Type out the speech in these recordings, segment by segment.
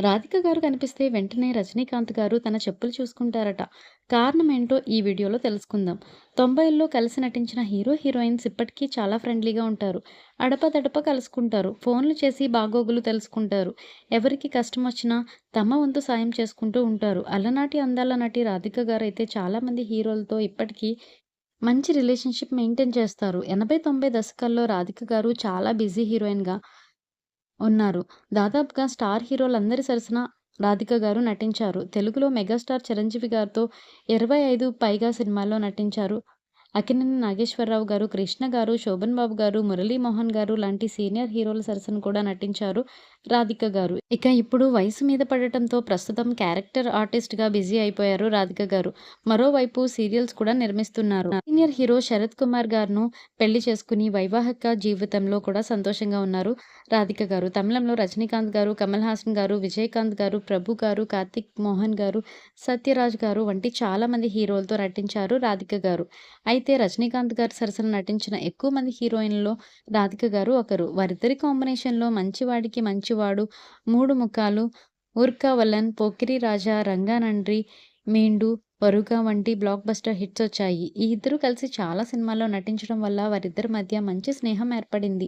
రాధిక గారు కనిపిస్తే వెంటనే రజనీకాంత్ గారు తన చెప్పులు చూసుకుంటారట. కారణమేంటో ఈ వీడియోలో తెలుసుకుందాం. తొంభైల్లో కలిసి నటించిన హీరో, హీరోయిన్స్ ఇప్పటికీ చాలా ఫ్రెండ్లీగా ఉంటారు. అడపదడప కలుసుకుంటారు. ఫోన్లు చేసి బాగోగులు తెలుసుకుంటారు. ఎవరికి కష్టం వచ్చినా తమ వంతు సాయం చేసుకుంటూ ఉంటారు. అలనాటి అందాల నటి రాధిక అయితే చాలామంది హీరోలతో ఇప్పటికీ మంచి రిలేషన్‌షిప్ మెయింటైన్ చేస్తారు. 80, 90 దశకాల్లో రాధిక గారు చాలా బిజీ హీరోయిన్‌గా ఉన్నారు. దాదాపుగా స్టార్ హీరోలందరి సరసన రాధిక గారు నటించారు. తెలుగులో మెగాస్టార్ చిరంజీవి గారితో 25 పైగా సినిమాల్లో నటించారు. అక్కినేని నాగేశ్వరరావు గారు, కృష్ణ గారు, శోభన్ బాబు గారు, మురళీమోహన్ గారు లాంటి సీనియర్ హీరోల సరసన కూడా నటించారు రాధిక గారు. ఇక ఇప్పుడు వయసు మీద పడటంతో ప్రస్తుతం క్యారెక్టర్ ఆర్టిస్ట్‌గా బిజీ అయిపోయారు రాధిక గారు. మరోవైపు సీరియల్స్ కూడా నిర్మిస్తున్నారు. సీనియర్ హీరో శరత్ కుమార్ గారును పెళ్ళి చేసుకుని వైవాహిక జీవితంలో కూడా సంతోషంగా ఉన్నారు రాధిక గారు. తమిళంలో రజనీకాంత్ గారు, కమల్ హాసన్ గారు, విజయకాంత్ గారు, ప్రభు గారు, కార్తిక్ మోహన్ గారు, సత్యరాజ్ గారు వంటి చాలా మంది హీరోలతో నటించారు రాధిక గారు. అయితే అయితే రజనీకాంత్ గారి సరసన నటించిన ఎక్కువ మంది హీరోయిన్లలో రాధిక గారు ఒకరు. వారిద్దరి కాంబినేషన్‌లో మంచివాడికి మంచివాడు, మూడు ముఖాలు, ఊర్కావలన్, పోకిరి రాజా, రంగానండ్రి, మీండు, వరుగా వంటి బ్లాక్ బస్టర్ హిట్స్ వచ్చాయి. ఈ ఇద్దరూ కలిసి చాలా సినిమాల్లో నటించడం వల్ల వారిద్దరి మధ్య మంచి స్నేహం ఏర్పడింది.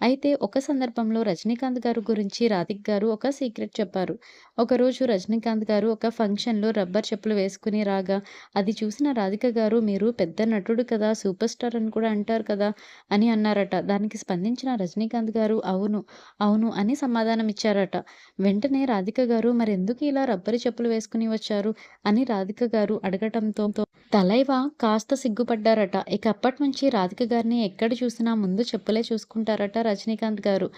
అయితే ఒక సందర్భంలో రజనీకాంత్ గారు గురించి రాధిక్ గారు ఒక సీక్రెట్ చెప్పారు. ఒకరోజు రజనీకాంత్ గారు ఒక ఫంక్షన్‌లో రబ్బర్ చెప్పులు వేసుకుని రాగా అది చూసిన రాధిక గారు "మీరు పెద్ద నటుడు కదా! సూపర్ స్టార్ అని కూడా అంటారు కదా!" అని అన్నారట. దానికి స్పందించిన రజనీకాంత్ గారు "అవును, అవును" అని సమాధానం ఇచ్చారట వెంటనే రాధిక గారు "మరెందుకు ఇలా రబ్బరు చెప్పులు వేసుకుని వచ్చారు?" అని రాధిక గారు అడగటంతో తలైవా కాస్త సిగ్గుపడ్డారట. ఇక అప్పట్నుంచి రాధిక గారిని ఎక్కడ చూసినా ముందు చెప్పులే చూసుకుంటారట రజనీకాంత్ గారు.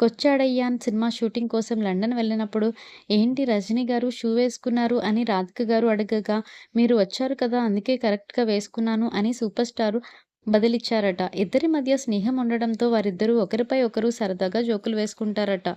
'కొచ్చాడయ్యాన్' సినిమా షూటింగ్ కోసం లండన్ వెళ్ళినప్పుడు "ఏంటి రజనీ గారు షూ వేసుకున్నారు" అని రాధిక గారు అడగగా "మీరు వచ్చారు కదా! అందుకే కరెక్ట్‌గా వేసుకున్నాను" అని సూపర్ స్టార్ బదులిచ్చారట. ఇద్దరి మధ్య స్నేహం ఉండడంతో వారిద్దరూ ఒకరిపై ఒకరు సరదాగా జోకులు వేసుకుంటారట.